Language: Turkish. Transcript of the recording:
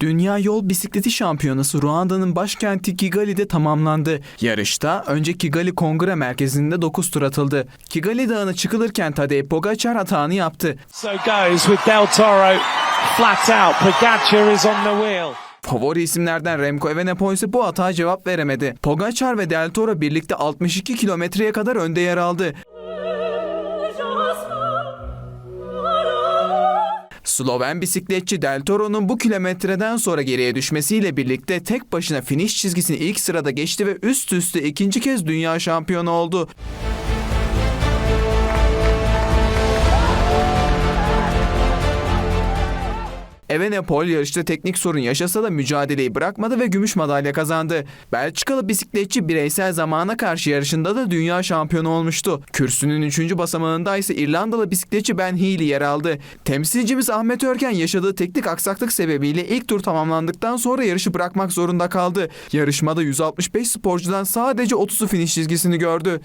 Dünya Yol Bisikleti Şampiyonası Ruanda'nın başkenti Kigali'de tamamlandı. Yarışta önce Kigali Kongre Merkezi'nde 9 tur atıldı. Kigali Dağı'na çıkılırken Tadej Pogacar hatağını yaptı. So goes with Del Toro flat out. Pogacar is on the wheel. Favori isimlerden Remco Evenepoel ise bu hata cevap veremedi. Pogacar ve Del Toro birlikte 62 kilometreye kadar önde yer aldı. Sloven bisikletçi Del Toro'nun bu kilometreden sonra geriye düşmesiyle birlikte tek başına finish çizgisini ilk sırada geçti ve üst üste ikinci kez dünya şampiyonu oldu. Evenepoel yarışta teknik sorun yaşasa da mücadeleyi bırakmadı ve gümüş madalya kazandı. Belçikalı bisikletçi bireysel zamana karşı yarışında da dünya şampiyonu olmuştu. Kürsünün 3. basamağında ise İrlandalı bisikletçi Ben Healy yer aldı. Temsilcimiz Ahmet Örken yaşadığı teknik aksaklık sebebiyle ilk tur tamamlandıktan sonra yarışı bırakmak zorunda kaldı. Yarışmada 165 sporcudan sadece 30'u finish çizgisini gördü.